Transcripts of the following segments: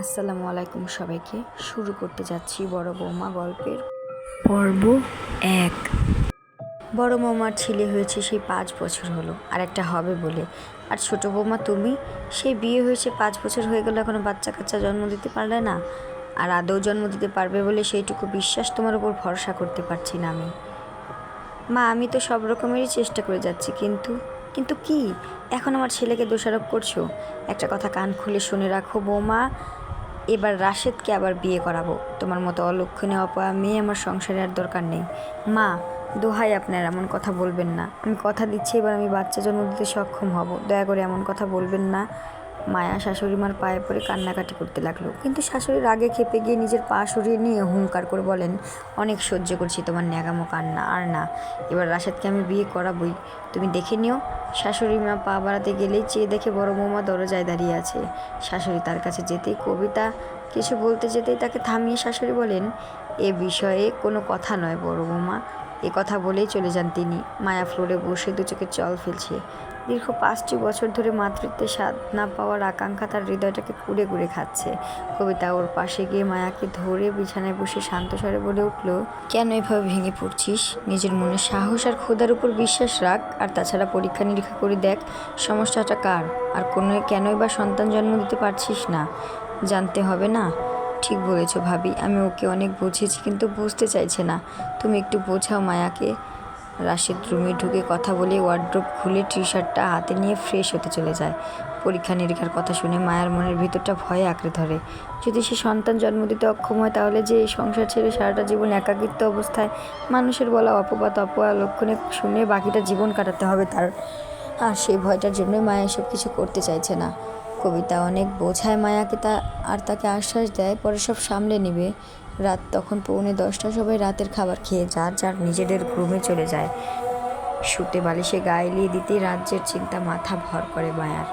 আসসালামু আলাইকুম সবাইকে। শুরু করতে যাচ্ছি বড় বৌমা গল্পের। পর্ব এক। বড় বৌমার ছেলে হয়েছে সেই পাঁচ বছর হলো আর একটা হবে বলে। আর ছোট বৌমা তুমি? সেই বিয়ে হয়েছে পাঁচ বছর হয়ে গেল এখনও বাচ্চা কাচ্চা জন্ম দিতে পারলে না? আর আদৌ জন্ম দিতে পারবে বলে সেইটুকু বিশ্বাস তোমার উপর ভরসা করতে পারছি না আমি। মা আমি তো সব রকমেরই চেষ্টা করে যাচ্ছি কিন্তু কিন্তু কি? এখন আমার ছেলেকে দোষারোপ করছ? একটা কথা কান খুলে শুনে রাখো বৌমা। এবার রাশেদকে আবার বিয়ে করাবো। তোমার মতো অলক্ষণে অপয়া মেয়ে আমার সংসারে আর দরকার নেই। মা, দোহাই আপনার, এমন কথা বলবেন না। আমি কথা দিচ্ছি, এবার আমি বাচ্চা জন্ম দিতে সক্ষম হব। দয়া করে এমন কথা বলবেন না। মায়া শাশুড়ি মার পায়ে পড়ে কান্নাকাটি করতে লাগল। কিন্তু শাশুড়ির আগে খেপে গিয়ে নিজের পা সরিয়ে নিয়ে হুঙ্কার করে বলেন, অনেক সহ্য করছি তোমার ন্যাগামো কান্না, আর না, এবার রাশেদকে আমি বিয়ে করাবই। তুমি দেখে নিও শাশুড়ি মা পা বাড়াতে গেলেই চেয়ে দেখে বড় বৌমা দরজায় দাঁড়িয়ে আছে। শাশুড়ি তার কাছে যেতেই কবিতা কিছু বলতে যেতেই তাকে থামিয়ে শাশুড়ি বলেন, এ বিষয়ে কোনো কথা নয় বড় বৌমা, এ কথা বলেই চলে যান তিনি। মায়া ফ্লোরে বসে দু চোখে জল ফেলছে। দীর্ঘ পাঁচটি বছর ধরে মাতৃত্বের স্বাদ না পাওয়ার আকাঙ্ক্ষা তার হৃদয়টাকে কুড়ে কুড়ে খাচ্ছে। কবিতা ওর পাশে গিয়ে মায়াকে ধরে বিছানায় বসে শান্ত স্বরে বলে উঠল, কেন এভাবে ভেঙে পড়ছিস? নিজের মনে সাহস আর খোদার উপর বিশ্বাস রাখ। আর তাছাড়া পরীক্ষা নিরীক্ষা করে দেখ, সমস্যাটা কার? আর কোনো কেনই বা সন্তান জন্ম দিতে পারছিস না। জানতে হবে না? ঠিক বলেছ ভাবি, আমি ওকে অনেক বুঝিয়েছি কিন্তু বুঝতে চাইছে না। তুমি একটু বোঝাও মায়াকে। রাশেদ রুমে ঢুকে কথা বলে ওয়ার্ড্রোব খুলে টি শার্টটা হাতে নিয়ে ফ্রেশ হতে চলে যায়। পরীক্ষা নিরীক্ষার কথা শুনে মায়ার মনের ভিতরটা ভয়ে আঁকড়ে ধরে। যদি সে সন্তান জন্ম দিতে অক্ষম হয়, তাহলে যে এই সংসার ছেড়ে সারাটা জীবন একাকিত্ব অবস্থায় মানুষের বলা অপবাদ অপয়া লক্ষণে শুনে বাকিটা জীবন কাটাতে হবে তার। আর সেই ভয়টার জন্যই মায়া এসব কিছু করতে চাইছে না। কবিতা, অনেক বোঝায় মায়াকে তা, আর তাকে আশ্বাস দেয়, পরে সব সামলে নিবে। রাত তখন পৌনে দশটা, সবাই রাতের খাবার খেয়ে যার যার নিজেদের গ্রুমে চলে যায়। শুতে বালিশে গায়ে এলিয়ে দিতে রাজ্যের চিন্তা মাথা ভর করে মায়ার।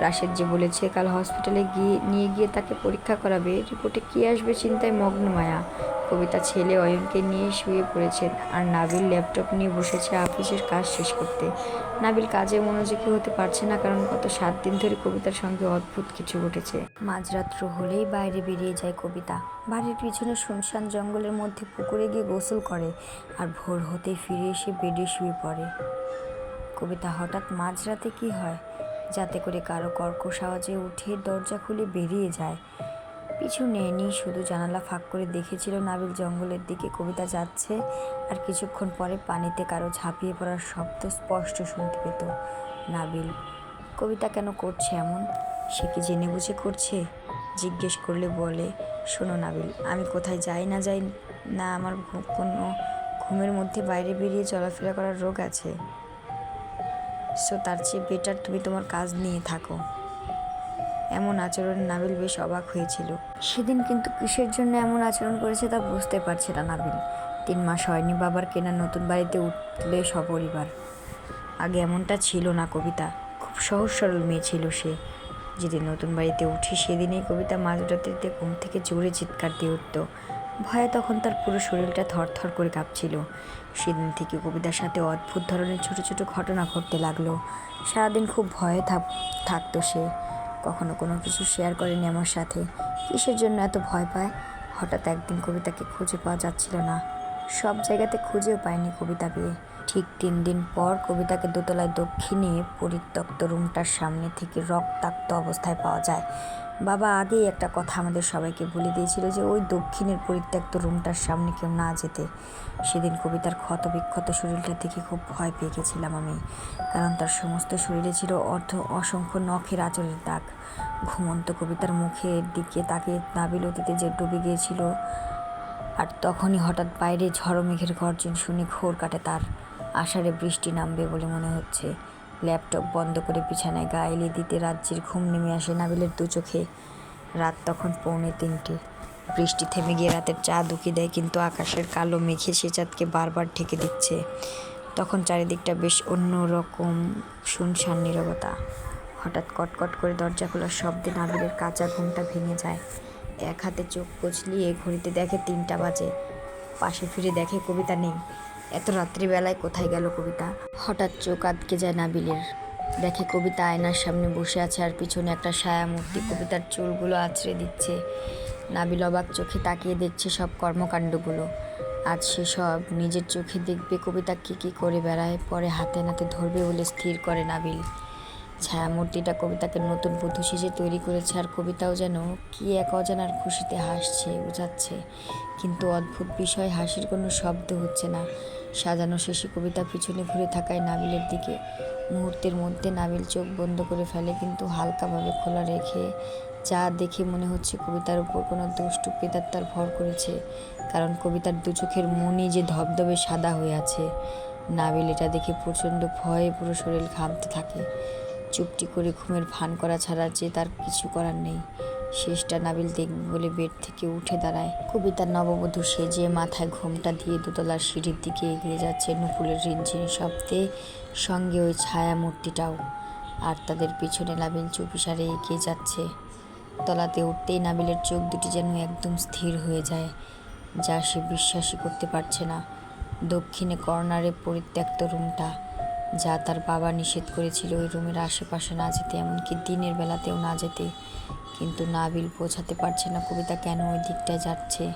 রাশেদ যে বলেছে, কাল হসপিটালে গিয়ে, নিয়ে গিয়ে তাকে পরীক্ষা করাবে। রিপোর্টে কী আসবে চিন্তায় মগ্ন মায়া। কবিতা ছেলে অয়নকে নিয়ে শুয়ে পড়েছেন আর নাবিল ল্যাপটপ নিয়ে বসেছে অফিসের কাজ শেষ করতে। নাবিল কাজে মনোযোগী হতে পারছে না কারণ গত সাত দিন ধরে কবিতার সঙ্গে অদ্ভুত কিছু ঘটেছে। মাঝরাত্র হলেই বাইরে বেরিয়ে যায় কবিতা। বাড়ির পিছনে শুনশান জঙ্গলের মধ্যে পুকুরে গিয়ে গোসল করে আর ভোর হতে ফিরে এসে বেডে শুয়ে পড়ে। কবিতা, হঠাৎ মাঝরাতে কি হয়? যাতে করে কারও কর্কশ আওয়াজে উঠে দরজা খুলে বেরিয়ে যায়। পিছু নেয়নি, শুধু জানালা ফাঁক করে দেখেছিল নাবিল জঙ্গলের দিকে। কবিতা যাচ্ছে, আর কিছুক্ষণ পরে পানিতে কারও ঝাঁপিয়ে পড়ার শব্দ স্পষ্ট শুনতে পেত নাবিল। কবিতা কেন করছে এমন? সে কি জেনে বুঝে করছে? জিজ্ঞেস করলে বলে, শোনো নাবিল, আমি কোথায় যাই না যাই না, আমার কোনো ঘুমের মধ্যে বাইরে বেরিয়ে চলাফেরা করার রোগ আছে। সো তার চেয়ে বেটার তুমি তোমার কাজ নিয়ে থাকো। এমন আচরণে নাবিল বেশ অবাক হয়েছিল। সেদিন কিন্তু কিসের জন্য এমন আচরণ করেছে তা বুঝতে পারছে না নাবিল। তিন মাস হয়নি বাবার কেনা নতুন বাড়িতে উঠলে সপরিবার। আগে এমনটা ছিল না কবিতা। খুব সহজ সরল মেয়ে ছিল সে। যেদিন নতুন বাড়িতে উঠি সেদিনেই কবিতা মাঝরাত্রিতে ঘুম থেকে জোরে চিৎকার দিয়ে উঠত। ভয়ে তখন তার পুরো শরীরটা থরথর করে কাঁপছিল। সেদিন থেকে কবিতার সাথে অদ্ভুত ধরনের ছোট ছোট ঘটনা ঘটতে লাগল। সারাদিন খুব ভয়ে থাক, থাকতো সে। কখনো কোনো কিছু শেয়ার করেনি আমার সাথে। কিসের জন্য এত ভয় পায়? হঠাৎ একদিন কবিতাকে খুঁজে পাওয়া যাচ্ছিল না। সব জায়গাতে খুঁজেও পায়নি কবিতা পেয়ে। ঠিক তিন দিন পর কবিতাকে দোতলায় দক্ষিণে পরিত্যক্ত রুমটার সামনে থেকে রক্তাক্ত অবস্থায় পাওয়া যায়। বাবা আগেই একটা কথা আমাদের সবাইকে বলে দিয়েছিল যে, ওই দক্ষিণের পরিত্যক্ত রুমটার সামনে কেউ না যেতে। সেদিন কবিতার ক্ষত বিক্ষত শরীরটা দেখে খুব ভয় পেয়ে গেছিলাম আমি, কারণ তার সমস্ত শরীরে ছিল অর্ধ অসংখ্য নখের আঁচড়ের দাগ। ঘুমন্ত কবিতার মুখের দিকে তাকে নাবিল অতীতে যে ডুবে গিয়েছিল, আর তখনই হঠাৎ বাইরে ঝড়ো মেঘের গর্জন শুনে ঘোর কাটে তার। আষাঢ়ে বৃষ্টি নামবে বলে মনে হচ্ছে। ল্যাপটপ বন্ধ করে বিছানায় গা এলিয়ে দিতে রাজ্যের ঘুম নেমে আসে নাবিলের দু চোখে। রাত তখন পৌনে তিনটে। বৃষ্টি থেমে গিয়ে রাতের চা দুকি দেয়, কিন্তু আকাশের কালো মেঘে সে চাঁদকে বারবার ঢেকে দিচ্ছে। তখন চারিদিকটা বেশ অন্যরকম শুনশান নীরবতা। হঠাৎ কটকট করে দরজা খোলার শব্দে নাবিলের কাঁচা ঘুমটা ভেঙে যায়। এক হাতে চোখ কচলিয়ে ঘড়িতে দেখে তিনটা বাজে। পাশে ফিরে দেখে কবিতা নেই। এত রাত্রিবেলায় কোথায় গেল কবিতা? হঠাৎ চোখ আটকে যায় নাবিলের। দেখে কবিতা আয়নার সামনে বসে আছে আর পিছনে একটা ছায়া মূর্তি কবিতার চুলগুলো আছড়ে দিচ্ছে। নাবিল অবাক চোখে তাকিয়ে দেখছে সব কর্মকাণ্ডগুলো। আজ সে সব নিজের চোখে দেখবে কবিতা কী কী করে বেড়ায়, পরে হাতে নাতে ধরবে বলে স্থির করে নাবিল। ছায়ামূর্তিটা কবিতাকে নতুন বধূ সেজে তৈরি করেছে আর কবিতাও যেন কি এক অজানার খুশিতে হাসছে, বোঝাচ্ছে। কিন্তু অদ্ভুত বিষয়, হাসির কোনো শব্দ হচ্ছে না। সাজানো শেষে কবিতা পিছনে ঘুরে থাকায় নাবিলের দিকে মুহূর্তের মধ্যে নাবিল চোখ বন্ধ করে ফেলে, কিন্তু হালকাভাবে খোলা রেখে যা দেখে মনে হচ্ছে কবিতার উপর কোনো দুষ্টু প্রেতাত্মার ভর করেছে। কারণ কবিতার দু চোখের মনি যে ধবধবে সাদা হয়ে আছে, নাবিল এটা দেখে প্রচণ্ড ভয়ে পুরো শরীর ঘামতে থাকে। চুপটি করে ঘুমের ভান করা ছাড়া যে তার কিছু করার নেই। শেষটা নাবিল দেখবে বলে বেড থেকে উঠে দাঁড়ায়। কবিতার নববধূ সেজে মাথায় ঘোমটা দিয়ে দোতলার সিঁড়ির দিকে এগিয়ে যাচ্ছে নুপুলের রিনঝিন শব্দে, সঙ্গে ওই ছায়া মূর্তিটাও আর তাদের পিছনে নাবিল চুপিসারে এগিয়ে যাচ্ছে। তলাতে উঠতেই নাবিলের চোখ দুটি যেন একদম স্থির হয়ে যায়, যা সে বিশ্বাসই করতে পারছে না। দক্ষিণে কর্নারে পরিত্যক্ত রুমটা, যা তার বাবা নিষেধ করেছিল ওই রুমের আশেপাশে না যেতে, এমনকি দিনের বেলাতেও না যেতে। কিন্তু নাবিল বোঝাতে পারছে না, কবিতা কেন ওই দিকটায় যাচ্ছে?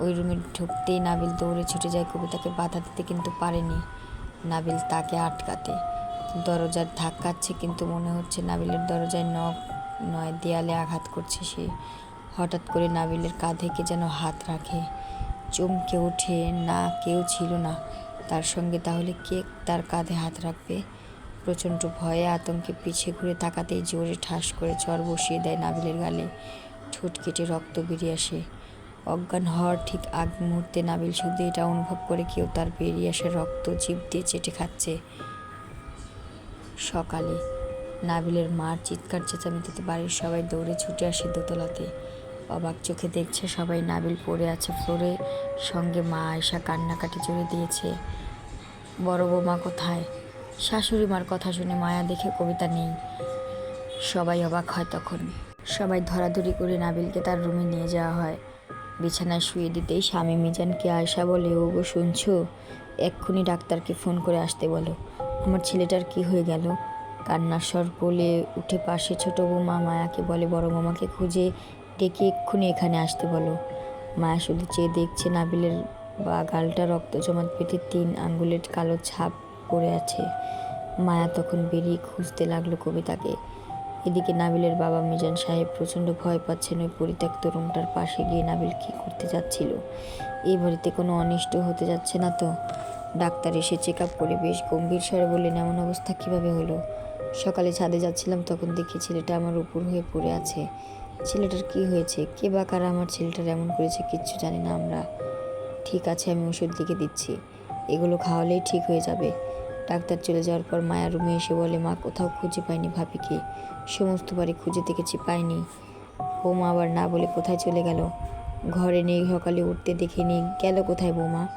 ওই রুমে ঢুকতেই নাবিল দৌড়ে ছুটে যায়, কবিতাকে বাধা দিতে কিন্তু পারেনি নাবিল তাকে আটকাতে। দরজার ধাক্কাচ্ছে কিন্তু মনে হচ্ছে নাবিলের দরজায় নখ নয়, দেয়ালে আঘাত করছে সে। হঠাৎ করে নাবিলের কাঁধে কে যেন হাত রাখে। চমকে ওঠে না, কেউ ছিল না। তার সঙ্গে তাহলে কে তার কাঁধে হাত রাখবে? প্রচণ্ড ভয়ে আতঙ্কে পিছিয়ে ঘুরে তাকাতেই জোরে ঠাস করে চর বসিয়ে দেয় নাবিলের গালে। ঠোঁট কেটে রক্ত বেরিয়ে আসে। অজ্ঞান হওয়ার ঠিক আগ মুহূর্তে নাবিল শুধু এটা অনুভব করে কেউ তার বেরিয়ে আসে রক্ত জিভ দিয়ে চেটে খাচ্ছে। সকালে নাবিলের মার চিৎকার চেঁচামেচিতে বাড়ির সবাই দৌড়ে ছুটে আসে দোতলাতে। অবাক চোখে দেখছে সবাই নাবিল পড়ে আছে ফ্লোরে। সঙ্গে মা আয়সা কান্নাকাটি জুড়ে দিয়েছে, বড় বৌমা কোথায়? শাশুড়ি মার কথা শুনে মায়া দেখে কবিতা নেই। সবাই অবাক হয় তখন। সবাই ধরাধরি করে নাবিলকে তার রুমে নিয়ে যাওয়া হয়। বিছানায় শুয়ে দিতেই স্বামী মিজানকে আয়সা বলে ও গো শুনছো? এক্ষুনি ডাক্তারকে ফোন করে আসতে বলো। আমার ছেলেটার কি হয়ে গেল? কান্নার স্বর বলে উঠে পাশে ছোট বৌমা মায়াকে বলে, বড় মামাকে খুঁজে ডেকে এক্ষুনি এখানে আসতে বলো। মায়া শুধু চেয়ে দেখছে নাবিলের বা গালটা রক্ত জমাট পেটে তিন আঙ্গুলের কালো ছাপ পড়ে আছে। মায়া তখন বেরিয়ে খুঁজতে লাগল কবিতাকে। এদিকে নাবিলের বাবা মিজান সাহেব প্রচণ্ড ভয় পাচ্ছেন ওই পরিত্যক্ত রুমটার পাশে গিয়ে নাবিল কী করতে যাচ্ছিল। এই বাড়িতে কোনো অনিষ্ট হতে যাচ্ছে না তো? ডাক্তার এসে চেক আপ করে বেশ গম্ভীর স্বরে বললেন, এমন অবস্থা কীভাবে হলো? সকালে ছাদে যাচ্ছিলাম, তখন দেখি ছেলেটা আমার উপর হয়ে পড়ে আছে। ছেলেটার কি হয়েছে? কে বা কারা আমার ছেলেটার এমন করেছে কিচ্ছু জানি না আমরা। ঠিক আছে, আমি ওষুধ লিখে দিচ্ছি। এগুলো খাওয়ালেই ঠিক হয়ে যাবে। ডাক্তার চলে যাওয়ার পর মায়া রুমে এসে বলে, মা, কোথাও খুঁজে পাইনি ভাবিকে। সমস্ত বাড়ি খুঁজে দেখেছি পাইনি। বৌমা আবার না বলে কোথায় চলে গেল? ঘরে নেই, সকালে উঠতে দেখিনি গেল কোথায় বৌমা?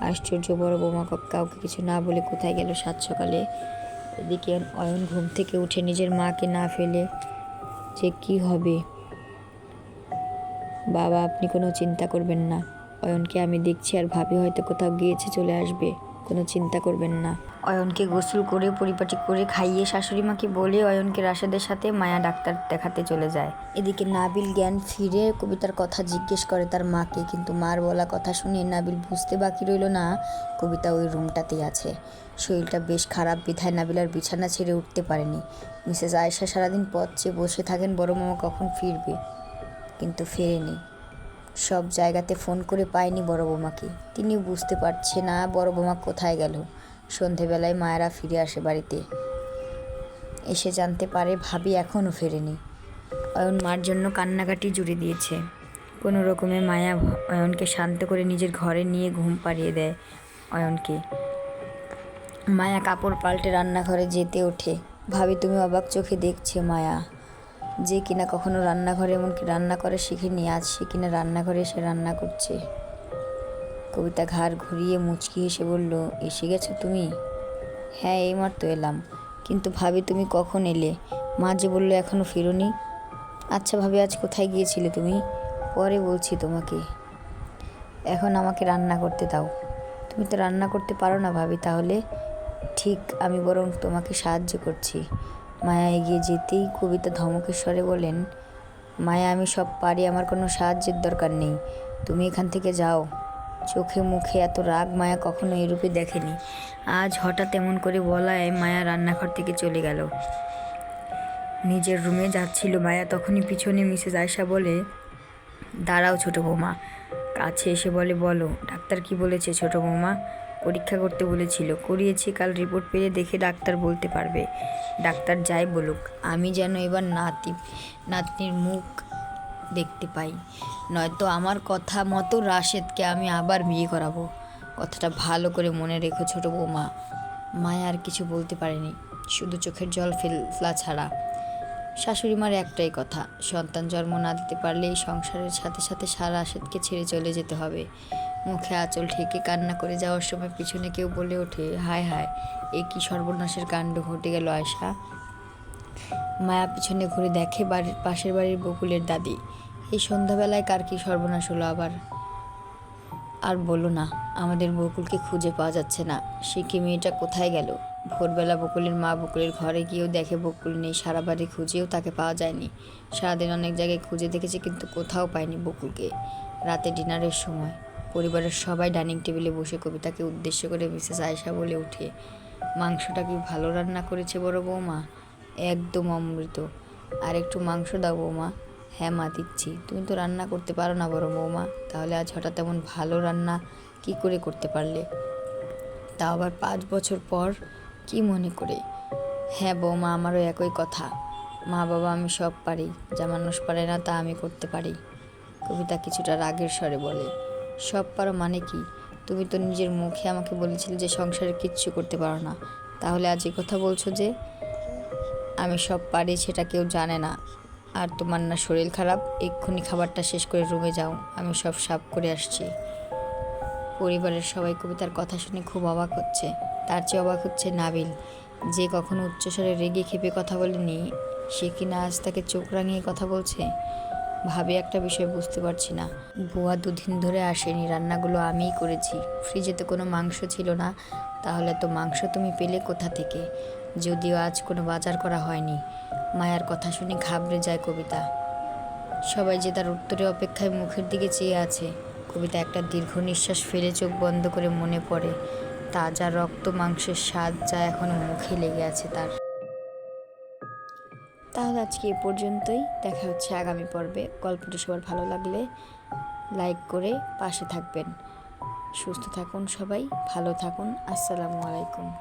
আশ্চর্য বড় বৌমা কাউকে কিছু না বলে কোথায় গেল সাত সকালে? এদিকে অয়ন ঘুম থেকে উঠে নিজের মাকে না ফেলে যে কি হবে? বাবা, আপনি কোনো চিন্তা করবেন না। অয়নকে আমি দেখছি আর ভাবি হয়তো কোথাও গিয়েছে, চলে আসবে। কোনো চিন্তা করবেন না। অয়নকে গোসল করে, পরিপাটি করে খাইয়ে শাশুড়ি মাকে বলে অয়নকে রাশেদের সাথে মায়া ডাক্তার দেখাতে চলে যায়। এদিকে নাবিল জ্ঞান ফিরে কবিতার কথা জিজ্ঞেস করে তার মাকে, কিন্তু মার বলা কথা শুনে নাবিল বুঝতে বাকি রইল না, কবিতা ওই রুমটাতেই আছে। শরীরটা বেশ খারাপ, বিধায় নাবিল আর বিছানা ছেড়ে উঠতে পারেনি। মিসেস আয়েশা সারাদিন পথ চেয়ে বসে থাকেন, বড় মামা কখন ফিরবে? কিন্তু ফেরেনি। সব জায়গাতে ফোন করে পায়নি বড় বৌমাকে। তিনি বুঝতে পারছে না বড় বৌমা কোথায় গেল। সন্ধেবেলায় মায়েরা ফিরে আসে বাড়িতে। এসে জানতে পারে ভাবি এখনও ফেরেনি। অয়ন মার জন্য কান্নাকাটি জুড়ে দিয়েছে। কোনো রকমে মায়া অয়নকে শান্ত করে নিজের ঘরে নিয়ে ঘুম পাড়িয়ে দেয় অয়নকে। মায়া কাপড় পাল্টে রান্নাঘরে যেতে ওঠে। ভাবি, তুমি অবাক চোখে দেখছে মায়া। যে কিনা কখনো রান্নাঘরে এমনকি রান্না করে শিখেনি, আজ সে কিনা রান্নাঘরে এসে রান্না করছে। কবিতা ঘাড় ঘুরিয়ে মুচকি হেসে বলল, এসে গেছো তুমি? হ্যাঁ এইমাত্র এলাম। কিন্তু ভাবি, তুমি কখন এলে? মা যে বলল এখনও ফিরোনি। আচ্ছা ভাবি, আজ কোথায় গিয়েছিলে তুমি? পরে বলছি তোমাকে। এখন আমাকে রান্না করতে দাও। তুমি তো রান্না করতে পারো না ভাবি, তাহলে? ঠিক, আমি বরং তোমাকে সাহায্য করছি। মায়া এগিয়ে যেতেই কবিতা ধমকেশ্বরে বলেন, মায়া, আমি সব পারি, আমার কোনো সাহায্যের দরকার নেই। তুমি এখান থেকে যাও। চোখে মুখে এত রাগ, মায়া কখনো এরূপে দেখেনি। আজ হঠাৎ এমন করে বলায় মায়া রান্নাঘর থেকে চলে গেল। নিজের রুমে যাচ্ছিল মায়া, তখনই পিছনে মিসেস আয়সা বলে, দাঁড়াও ছোটো বৌমা। কাছে এসে বলে, বলো, ডাক্তার কি বলেছে ছোটো বৌমা? পরীক্ষা করতে বলেছিল। করিয়েছি, কাল রিপোর্ট পেয়ে দেখে ডাক্তার বলতে পারবে। ডাক্তার যাই বলুক, আমি যেন এবার নাতি, নাতনির মুখ দেখতে পাই। নয়তো আমার কথা মতো রাশেদকে আমি আবার বিয়ে করাবো। কথাটা ভালো করে মনে রেখো ছোটো বৌমা। মায়া আর কিছু বলতে পারেনি। শুধু চোখের জল ফেলা ছাড়া। শাশুড়ি মার একটাই কথা, সন্তান জন্ম না দিতে পারলে সংসারের সাথে সাথে সারা আশেদকে ছেড়ে চলে যেতে হবে। মুখে আঁচল ঠেকে কান্না করে যাওয়ার সময় পিছনে কেউ বলে ওঠে, হায় হায়, এ কি সর্বনাশের কাণ্ড, ঘটে গেল আয়সা মায়া পিছনে ঘুরে দেখে বাড়ির পাশের বাড়ির বকুলের দাদি। এই সন্ধ্যাবেলায় কার কি সর্বনাশ হলো আবার? আর বলো না, আমাদের বকুলকে খুঁজে পাওয়া যাচ্ছে না। সে কি মেয়েটা কোথায় গেল? ভোরবেলা বকুলের মা বকুলের ঘরে গিয়েও দেখে বকুল নেই, সারা বাড়ি খুঁজেও তাকে পাওয়া যায়নি। সারাদিন অনেক জায়গায় খুঁজে দেখেছে কিন্তু কোথাও পায়নি বকুলকে। রাতে ডিনারের সময়, পরিবারের সবাই ডাইনিং টেবিলে বসে কবিতাকে উদ্দেশ্য করে মিসেস আয়েশা বলে উঠে মাংসটা কি ভালো রান্না করেছে বড় বৌমা? একদম অমৃত। আর একটু মাংস দাও বৌমা। হ্যাঁ মা, দিচ্ছি। তুমি তো রান্না করতে পারো না বড় বৌমা। তাহলে আজ হঠাৎ এমন ভালো রান্না কি করে করতে পারলে? তা আবার পাঁচ বছর পর কি মনে করে? হ্যাঁ বৌমা, আমারও একই কথা। মা বাবা আমি সব পারি, যা মানুষ পারে না তা আমি করতে পারি। কবিতা কিছুটা রাগের স্বরে বলে। সব পারো মানে কি? তুমি তো নিজের মুখে আমাকে বলেছিলে যে সংসারে কিচ্ছু করতে পারো না। তাহলে আজ কথা বলছো যে আমি সব পারি সেটা কেউ জানে না। আর তোমার না শরীর খারাপ, এক্ষুনি খাবারটা শেষ করে রুমে যাও। আমি সব সাফ করে আসছি। পরিবারের সবাই কবিতার কথা শুনে খুব অবাক হচ্ছে। তার চেয়ে অবাক হচ্ছে নাবিল। যে কখনো উচ্চস্বরে রেগে খেপে কথা বলেনি, সে কি না আজ তাকে চোখ রাঙিয়ে কথা বলছে? ভাবে একটা বিষয় বুঝতে পারছি না। বুয়া দুদিন ধরে আসেনি, রান্নাগুলো আমিই করেছি। ফ্রিজে তো কোনো মাংস ছিল না। তাহলে তো মাংস তুমি পেলে কোথা থেকে? যদিও আজ কোনো বাজার করা হয়নি। মায়ার কথা শুনে ঘাবড়ে যায় কবিতা। সবাই যে তার উত্তরে অপেক্ষায় মুখের দিকে চেয়ে আছে, কবিতা একটা দীর্ঘ নিঃশ্বাস ফেলে চোখ বন্ধ করে মনে পড়ে। তাজা রক্ত, মাংসের স্বাদ, যা এখনও মুখে লেগে আছে তার। তাহলে আজকে এ পর্যন্তই। দেখা হচ্ছে আগামী পর্বে। গল্পটি সবার ভালো লাগলে লাইক করে পাশে থাকবেন। সুস্থ থাকুন সবাই, ভালো থাকুন। আসসালামু আলাইকুম।